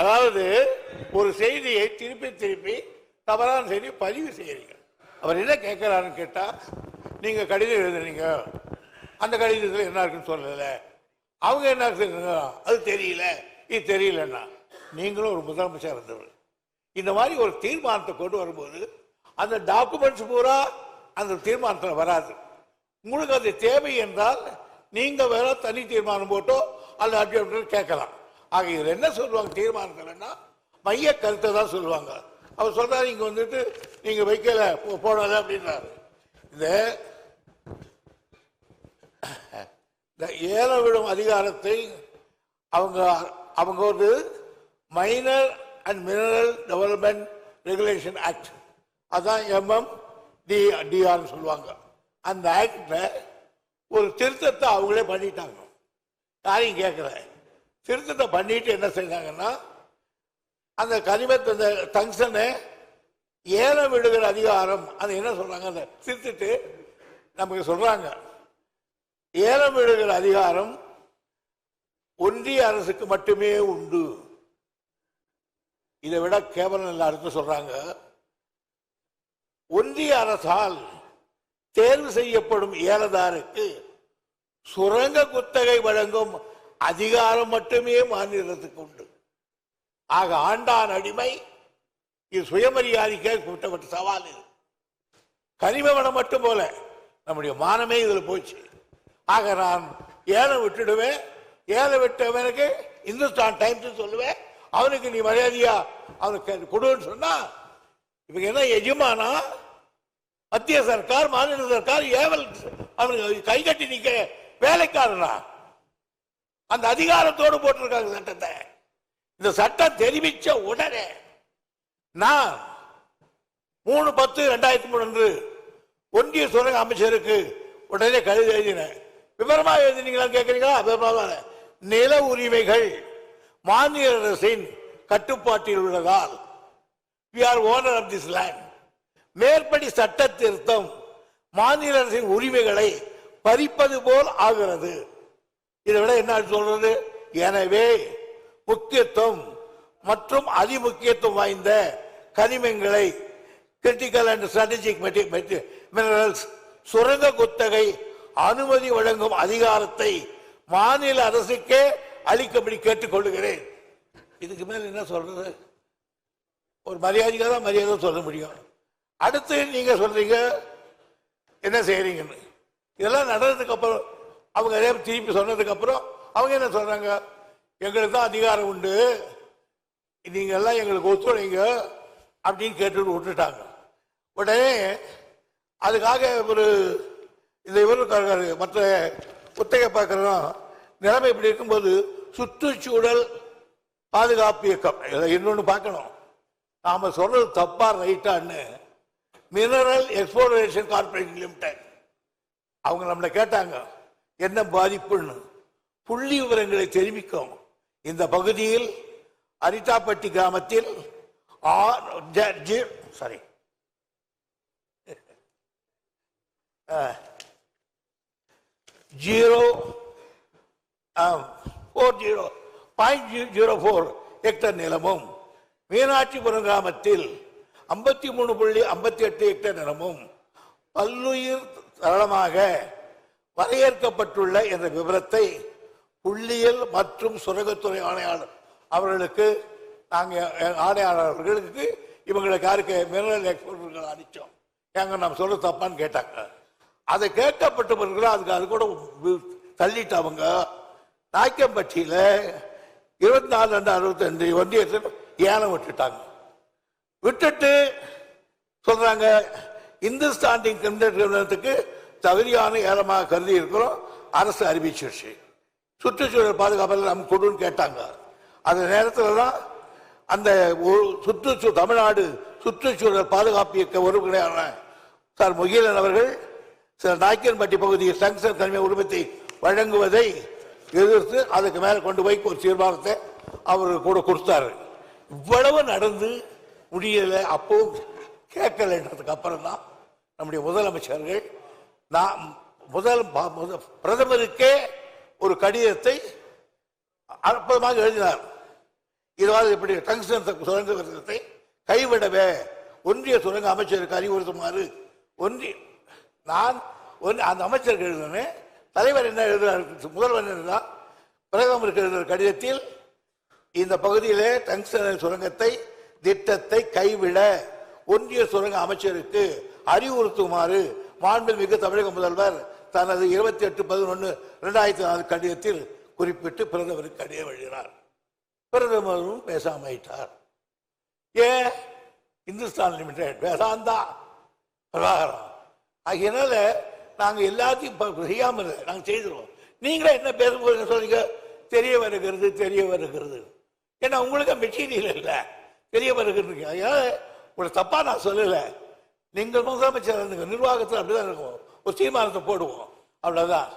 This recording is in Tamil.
அதாவது ஒரு செய்தியை திருப்பி திருப்பி தவறான செய்தி பதிவு செய்கிறீங்க அவர் என்ன கேட்கிறாருன்னு கேட்டால் நீங்கள் கடிதம் எழுதுறீங்க. அந்த கடிதத்தில் என்ன இருக்குன்னு சொல்லலை. அவங்க என்ன சொல்றாங்க அது தெரியல. இது தெரியலன்னா நீங்களும் ஒரு முதலமைச்சர் இருந்தவர். இந்த மாதிரி ஒரு தீர்மானத்தை கொண்டு வரும்போது அந்த டாக்குமெண்ட்ஸ் பூரா அந்த தீர்மானத்தில் வராது. உங்களுக்கு அது தேவை என்றால் நீங்கள் வேற தனி தீர்மானம் போட்டோ அல்ல அப்படி அப்படின்னு கேட்கலாம். ஆக இதுல என்ன சொல்லுவாங்க தீர்மானத்தில்னா மைய கருத்தை தான் சொல்லுவாங்க. அவர் சொல்றாரு இங்க வந்துட்டு நீங்க வைக்கல போ- அப்படின்றாரு. இந்த இந்த விடும் அதிகாரத்தை அவங்க அவங்க ஒரு minor and mineral development regulation act அதான் எம்எம் டி டிஆர்னு சொல்லுவாங்க. அந்த ஆக்ட்ல ஒரு திருத்தத்தை அவங்களே பண்ணிட்டாங்க. யாரையும் கேட்கல திருத்தத்தை பண்ணிட்டு என்ன செய்தாங்கன்னா அந்த கனிமத்தை அந்த டங்ஷனை ஏலம் விடுகிற அதிகாரம் அது என்ன சொல்றாங்க அந்த திருத்திட்டு நமக்கு சொல்றாங்க. ஏலம் விடுகிற அதிகாரம் ஒன்றிய அரசுக்கு மட்டுமே உண்டு. இதை விட கேவலம் இல்ல சொல்றாங்க. ஒன்றிய அரசால் தேர்வு செய்யப்படும் ஏலதாருக்கு சுரங்க குத்தகை வழங்கும் அதிகாரம் மட்டுமே மாநிலத்துக்கு உண்டு. ஆக ஆண்டான் அடிமை இது சுயமரியாதைக்கே கூட்டப்பட்ட சவால் இது. கனிம மட்டும் போல நம்முடைய மானமே இதில் போச்சு. ஆக நான் ஏழை விட்டுடுவேன். ஏழை விட்டவனுக்கு இந்துஸ்தான் டைம்ஸ் சொல்லுவேன். அவனுக்கு நீ மரியாதையா அவனுக்கு கொடுன்னு சொன்னா இவங்க என்ன எஜமானா? மத்திய சர்க்கார் மாநில சர்க்கார் ஏவல் அவனுக்கு கை கட்டி நிக்க வேலைக்காரனா? அந்த அதிகாரத்தோடு போட்டிருக்காங்க சட்டத்தை. இந்த சட்டம் தெரிவித்த உடனே நான் மூணு பத்து ரெண்டாயிரத்தி மூணு அன்று ஒன்றிய சுரங்க அமைச்சருக்கு உடனே கடிதம் எழுதினேன். விவரமா எழுதினீங்களா கேட்குறீங்களா? விவரமா நில உரிமைகள் மாநில அரசின் கட்டுப்பாட்டில் உள்ளதால் we are owner of this land மேற்படி சட்ட திருத்தம் மாநில அரசின் உரிமைகளை பறிப்பது போல் ஆகிறது. இதை விட என்ன சொல்றது? எனவே முக்கியத்துவம் மற்றும் அதிமுக்கியத்துவம் வாய்ந்த கனிமங்களை கிரிட்டிக்கல் அண்ட் ஸ்ட்ராட்டஜிக் மினரல்ஸ் சுரங்க குத்தகை அனுமதி வழங்கும் அதிகாரத்தை மாநில அரசுக்கே அளிக்கும்படி கேட்டுக்கொள்கிறேன் இதுக்கு மேல் என்ன சொல்றது? ஒரு மரியாதைக்காக தான் மரியாதை சொல்ல முடியும். அடுத்து நீங்க சொல்றீங்க என்ன செய்யறீங்கன்னு. இதெல்லாம் நடந்ததுக்கு அப்புறம் அவங்க அதே திருப்பி சொன்னதுக்கப்புறம் அவங்க என்ன சொல்கிறாங்க எங்களுக்கு தான் அதிகாரம் உண்டு. நீங்கள் எல்லாம் எங்களுக்கு ஒத்துழைங்க அப்படின்னு கேட்டு விட்டுட்டாங்க. உடனே அதுக்காக ஒரு இந்த இவர் மற்ற புத்தக பார்க்குறோம் நிலைமை இப்படி இருக்கும்போது சுற்றுச்சூழல் பாதுகாப்பு இயக்கம். இதில் இன்னொன்று பார்க்கணும். நாம் சொல்றது தப்பா ரைட்டான்னு மினரல் எக்ஸ்போரேஷன் கார்பரேஷன் லிமிடெட் அவங்க நம்மளை கேட்டாங்க. என்ன பாதிப்புன்னு புள்ளி விவரங்களை தெரிவிக்கும் இந்த பகுதியில் அரிட்டாப்பட்டி கிராமத்தில் sorry zero four zero point zero four hectare நிலமும் மீனாட்சிபுரம் கிராமத்தில் ஐம்பத்தி மூணு புள்ளி ஐம்பத்தி எட்டு ஹெக்டர் நிலமும் பல்லுயிர் தளமாக வரையறுக்கப்பட்டுள்ள என்ற விவரத்தை புள்ளியியல் மற்றும் சுரங்கத்துறை ஆணையாளர் அவர்களுக்கு நாங்கள் ஆணையாளர்களுக்கு இவங்களுக்கு யாருக்கு மினரல் எக்ஸ்போர்ட்கள் அனுப்பிச்சோம். ஏங்க நம்ம சொல்ல தப்பான்னு கேட்டாங்க. அதை கேட்கப்பட்ட பிறகு அதுக்கு அது கூட தள்ளிட்டு அவங்க நாய்க்கம்பட்டியில் இருபத்தி நாலு ரெண்டு அறுபத்தஞ்சு ஒன்றியத்தில் ஏலம் விட்டுட்டாங்க. விட்டுட்டு சொல்றாங்க இந்துஸ்தாண்டிங் நிறுவனத்துக்கு தகுதியான ஏலமாக கருதி இருக்கிறோம். அரசு அறிவிச்சிருச்சு சுற்றுச்சூழல் பாதுகாப்பில் நம்ம கொடுன்னு கேட்டாங்க. அந்த நேரத்தில் தான் அந்த சுற்றுச்சூ தமிழ்நாடு சுற்றுச்சூழல் பாதுகாப்பு இயக்க உறுப்பினரான சார் முகிலன் அவர்கள் சில நாய்க்கன்பட்டி பகுதியில் டங்ஸ்டன் தனிமை உரிமத்தை வழங்குவதை எதிர்த்து அதுக்கு மேலே கொண்டு போய் ஒரு தீர்மானத்தை அவர் கூட கொடுத்தாரு. இவ்வளவு நடந்து முடியலை அப்பவும் கேட்கலைன்றதுக்கு அப்புறம் தான் நம்முடைய முதலமைச்சர்கள் நான் முதல் ப- முத- பிரதமருக்கே ஒரு கடிதத்தை அற்புதமாக எழுதினார். இதாவது எப்படி டங்ஸ்டன் சுரங்க திட்டத்தை கைவிடவே ஒன்றிய சுரங்க அமைச்சருக்கு அறிவுறுத்துமாறு ஒன்றிய நான் ஒன்று அந்த அமைச்சருக்கு எழுதினேன் தலைவர் என்ன எழுதுகிறார் முதல்வர் என்ன பிரதமருக்கு எழுதுகிற கடிதத்தில் இந்த பகுதியிலே டங்ஸ்டன் சுரங்கத்தை திட்டத்தை கைவிட ஒன்றிய சுரங்க அமைச்சருக்கு அறிவுறுத்துமாறு மாண்புமிகு தமிழக முதல்வர் தனது இருபத்தி எட்டு பதினொன்று இரண்டாயிரத்தி நாலு கடிதத்தில் குறிப்பிட்டு பிரதமருக்கு கடிதம் எழுதினார். பிரதமரும் பேசாமையிட்டார் ஏன் இந்துஸ்தான் லிமிடெட் வேதாந்தா பிரபாகரம் ஆகியனால நாங்கள் எல்லாத்தையும் செய்யாமல் செய்யாம இல்லை செய்திருவோம். நீங்களே என்ன பேச போறீங்க சொல்றீங்க? தெரிய வருகிறது தெரிய வருகிறது. ஏன்னா உங்களுக்கு மெட்டீரியல் இல்லை. தெரிய வருகிறது. அதனால உங்களை தப்பா நான் சொல்லலை. நீங்கள் முதலமைச்சர் நிர்வாகத்தில் அப்படிதான் இருக்கும் ஒரு தீர்மானத்தை போடுவோம். அவ்வளவுதான்.